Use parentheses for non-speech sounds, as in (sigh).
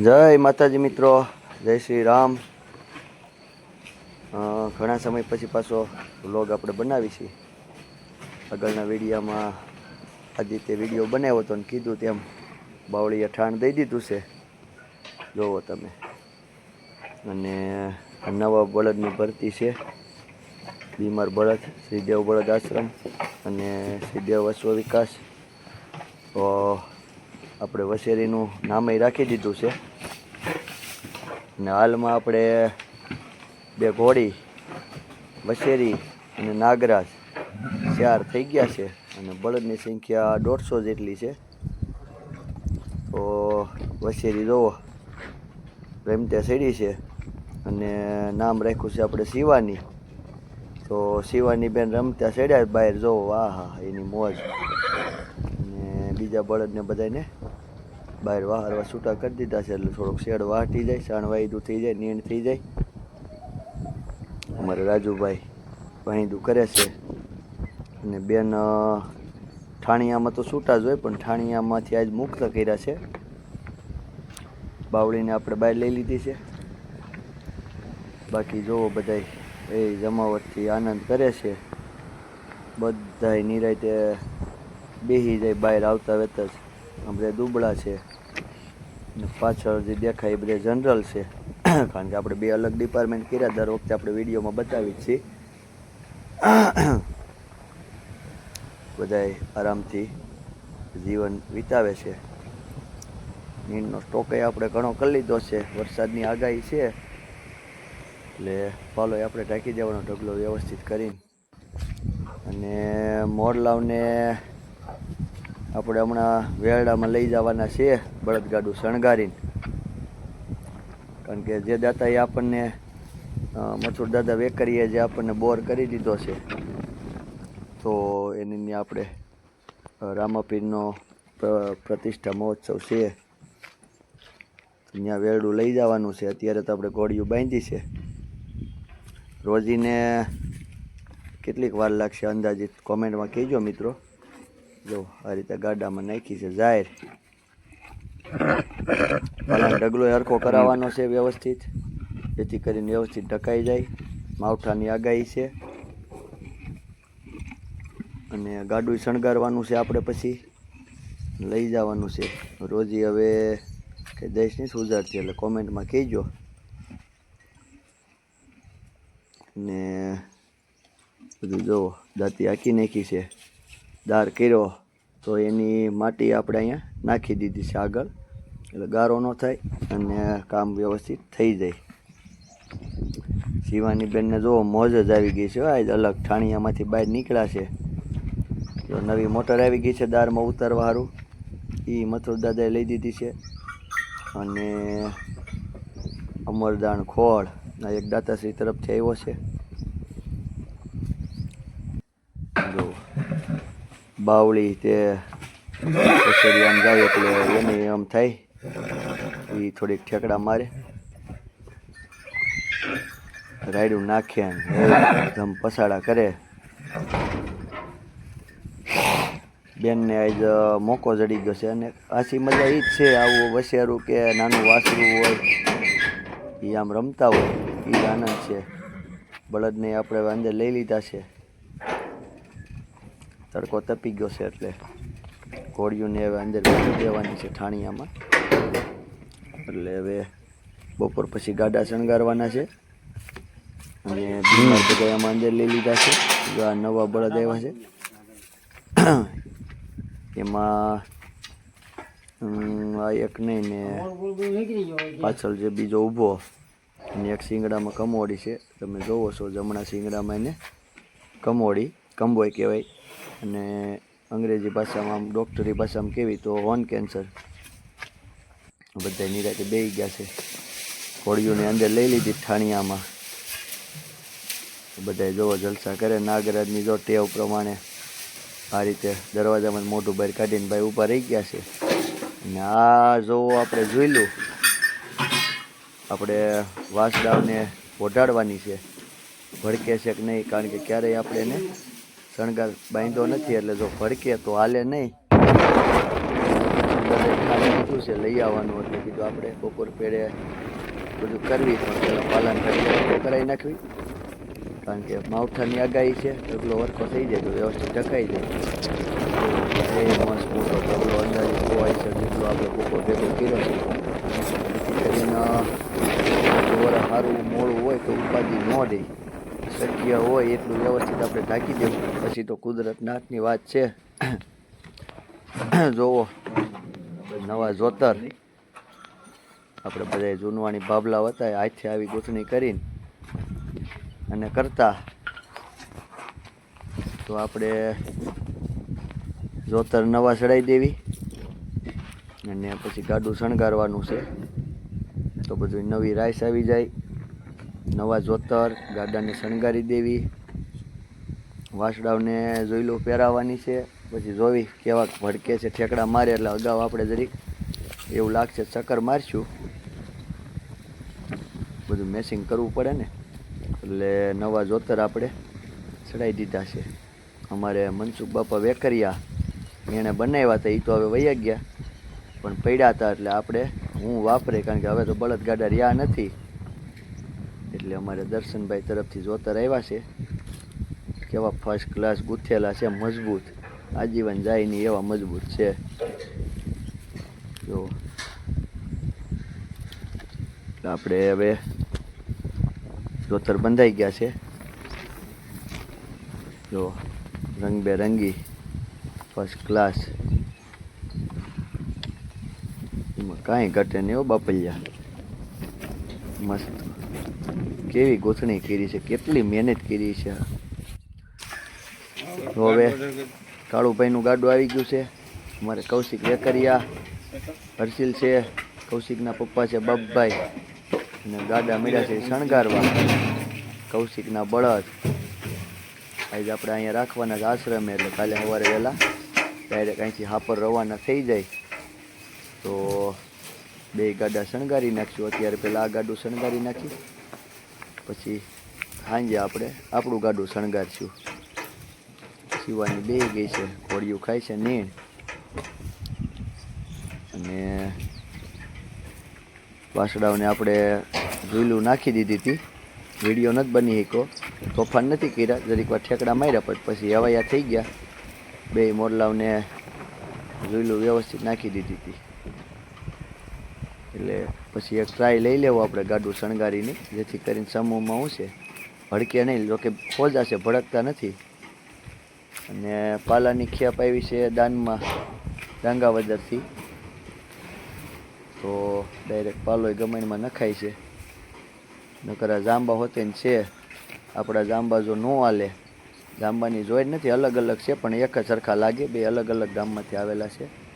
જય માતાજી મિત્રો, જય શ્રી રામ. ઘણા સમય પછી પાછો વ્લોગ આપણે બનાવી છીએ આગળના વિડીયામાં આદિત્ય વીડિયો બનાવ્યો હતો ને કીધું તેમ બાવળીએ ઠાણ દઈ દીધું છે. જોવો તમે. અને નવા બળદની ભરતી છે. બીમાર બળદ, શ્રીદેવ બળદ આશ્રમ અને શ્રીદેવ અશ્વ વિકાસ તો આપણે વસેરીનું નામે રાખી દીધું છે. અને હાલમાં આપણે બે ઘોડી, વસેરી અને નાગરાજ ચાર થઈ ગયા છે અને બળદની સંખ્યા દોઢસો જેટલી છે. તો વસેરી જોવો, રમતે સડી છે અને નામ રાખ્યું છે આપણે શિવાની. તો શિવાની બેન રમતા ચડ્યા બહાર, જોવો હા એની મોજ. અને બીજા બળદને બધાને બહાર વાહરવા છૂટા કરી દીધા છે એટલે થોડોક શેડ વાટી જાય, સાણ વાયદું થઈ જાય, નીણ થઈ જાય. અમારે રાજુભાઈ વાયદું કરે છે. અને બેન ઠાણિયામાં તો છૂટા જ હોય, પણ ઠાણિયામાંથી આજ મુક્ત કર્યા છે. બાવળીને આપણે બહાર લઈ લીધી છે. બાકી જોવો બધાય, એ જમાવટથી આનંદ કરે છે. બધાય નિરાયતે બેસી જાય, બહાર આવતા વેત જ. આપણે દુબળા છે. પાછળ જે દેખાય એ બધા જનરલ છે. કારણ કે આપણે બે અલગ ડિપાર્ટમેન્ટ કર્યા દર વખતે આપણે વિડીયોમાં બતાવી છીએ. બધાય આરામથી જીવન વિતાવે છે. નીંદનો સ્ટોકે આપણે ઘણો કરી લીધો છે. વરસાદની આગાહી છે. એટલે ફોલો આપણે ઢાંકી દેવાનો ઢગલો વ્યવસ્થિત કરીને. અને મોરલાવને આપણે હમણાં વેરડામાં લઈ જવાના છે બળદગાડું શણગારીને. કારણ કે જે દાતાએ આપણને મથુર દાદા વેકરીએ જે આપણને બોર કરી દીધો છે, તો એની આપણે રામાપીરનો પ્ર- પ્રતિષ્ઠા મહોત્સવ છે. ત્યાં વેરડું લઈ જવાનું છે. અત્યારે તો આપણે ઘોડિયું બાંધી છે. રોજીને કેટલીક વાર લાગશે અંદાજિત કોમેન્ટમાં કહેજો મિત્રો. જો, આ રીતે ગાડામાં નાખી છે, જાહેર. પહેલાં ડગલો હરખો કરાવવાનો છે વ્યવસ્થિત. જેથી કરીને વ્યવસ્થિત ઢકાઈ જાય. માવઠાની આગાહી છે. અને ગાડું શણગારવાનું છે આપણે પછી. લઈ જવાનું છે. રોજી હવે કે દેશની સુધારતી એટલે કોમેન્ટમાં કહેજો. ને બધું જુઓ દાંતી આખી નાખી છે. દાર કર્યો તો એની માટી આપણે અહીંયા નાખી દીધી છે આગળ. એટલે ગારો ન થાય અને કામ વ્યવસ્થિત થઈ જાય. શિવાની બેનને જુઓ મોજ જ આવી ગઈ છે આજ અલગ ઠાણિયામાંથી બહાર નીકળ્યા છે. જો નવી મોટર આવી ગઈ છે દારમાં ઉતારવા એ મથુર દાદાએ લઈ દીધી છે. અને અમરદાન ખોળ એક દાતાશ્રી તરફથી આવ્યો છે જો બાવળી તે કચેરી આમ જાય એટલે એને આમ થાય. એ થોડીક ઠેકડા મારે. રાયડું નાખે ધમ પસાડા કરે. બેનને આજ મોકો જડી ગયો છે અને આછી મજા એ જ છે આવું વસેરું કે નાનું વાસરું હોય એ આમ રમતા હોય એ આનંદ છે. બળદને આપણે અંદર લઈ લીધા છે. તડકો તપી ગયો છે એટલે ઘોડીઓને હવે અંદર દેવાની છે ઠાણિયામાં. એટલે હવે બપોર પછી ગાડા શણગારવાના છે. અને બીમાર એમાં અંદર લઈ લીધા છે. આ નવા બળદ આવ્યા છે. એમાં આ એક નહીં ને પાછળ જે બીજો ઊભો અને એક શિંગડામાં કમોડી છે. તમે જોવો છો જમણા શિંગડામાં એને કમોડી કંબોય કહેવાય. અને અંગ્રેજી ભાષામાં આમ ડૉક્ટરી ભાષામાં કેવી તો હોન કેન્સર. બધા નિરાતે બે ગયા છે. ઘોડીઓને અંદર લઈ લીધી ઠાણિયામાં. બધા જોવો જલસા કરે. નાગરાજની જો ટેવ પ્રમાણે આ રીતે દરવાજામાં મોટું બહાર કાઢીને ભાઈ ઊભા રહી ગયા છે. અને આ જો આપણે જોઈ જોયેલું, આપણે વાસડાવને ઓઢાડવાની છે. ભડકે છે કે નહીં? કારણ કે ક્યારેય આપણે એને શણગાર બાંધ્યો નથી એટલે જો ભડકે તો હાલે નહીં. કીધું છે, લઈ આવવાનું એટલે કીધું આપણે બપોર પેડે બધું કરવી પણ પેલા પાલન કરી કરાવી નાખવી. કારણ કે માવઠાની આગાહી છે, ઢગલો વરખો થઈ જાય તો વ્યવસ્થિત ઢકાઈ જાય. એ મસ્ત મોટો ઢગલો અંદાજે જોવાય છે, જેટલો આપણે બપોર ભેગો કર્યો છે. કરીને સારું મોડું હોય તો ઉપાધિ ન દે શક્ય હોય એટલું વ્યવસ્થિત આપણે ઢાંકી દેવું. પછી તો કુદરતના હાથની વાત છે. (clears throat) જોવો. નવા જોતર. આપણે બધા જૂનવાણી ભાભલા હતા હાથથી આવી ગૂંથણી કરીને અને કરતા. તો આપણે જોતર નવા ચડાવી દેવી. અને પછી ગાડું શણગારવાનું છે. તો બધું નવી રાઈસ આવી જાય. નવા જોતર, ગાડાને શણગારી દેવી વાસડાવને જોઈલું પહેરાવવાની છે, પછી જોવી કેવા ભડકે છે ઠેકડા મારે એટલે અગાઉ આપણે જરીક એવું લાગશે ચક્કર મારશું. બધું મેસિંગ કરવું પડે ને, એટલે નવા જોતર આપણે ચડાવી દીધા છે. અમારે મનસુખ બાપા વેકરિયા એણે બનાવ્યા હતા એ તો હવે વૈયા ગયા, પણ પડ્યા હતા એટલે આપણે હું વાપરે, કારણ કે હવે તો બળદગાડા રહ્યા નથી. એટલે અમારે દર્શનભાઈ તરફથી જોતર આવ્યા છે. કેવા ફર્સ્ટ ક્લાસ ગૂંથેલા છે, મજબૂત. આજીવન જાય નહીં એવા મજબૂત છે. જો. આપણે હવે જોતર બંધાઈ ગયા છે. જો, રંગબેરંગી ફર્સ્ટ ક્લાસ એમાં કાંઈ ઘટે નહીં બાપલિયા. મસ્ત. કેવી ગોથણી કરી છે? કેટલી મહેનત કરી છે? હવે કાળુભાઈનું ગાડું આવી ગયું છે. અમારે કૌશિક વેકરિયા, હર્ષિલ છે, કૌશિકના પપ્પા છે, બાપભાઈ અને ગાડા મળ્યા છે શણગારવા. કૌશિકના બળદ. આજે આપણે અહીંયા રાખવાના જ આશ્રમે, એટલે કાલે સવારે વહેલા ડાયરેક્ટ અહીંથી હાપર રવાના થઈ જાય. તો બે ગાડા શણગારી નાખશું. અત્યારે પહેલાં આ ગાડું શણગારી નાખી. પછી સાંજે આપણે આપણું ગાડું શણગારશું. શિવાની બે ગઈ છે ઘોડિયું ખાય છે, નીણ. અને વાસડાઓને આપણે ઝૂલું નાખી દીધી હતી. વીડિયો નથી બની શક્યો. તોફાન નથી કર્યા. જરીક વાર ઠેકડા માર્યા, પણ પછી હવાયા થઈ ગયા. બે મોરલાઓને ઝૂલું વ્યવસ્થિત નાખી દીધી હતી. એટલે પછી એક ટ્રાય લઈ લેવો આપણે ગાડું શણગારીની, જેથી કરીને સમૂહમાં હું છે, ભડકે નહીં જોકે ખોજા છે, ભડકતા નથી. અને પાલાની ખેપ આવી છે દાનમાં ડાંગાવદરથી તો ડાયરેક્ટ પાલોય ગમણમાં નખાય છે. નકર આ જાંબા હોતે છે. આપણા જાંબા જો ન હાલે, જાંબાની જોઈ નથી, અલગ અલગ છે, પણ એક જ સરખા લાગે, બે અલગ અલગ ગામમાંથી આવેલા છે.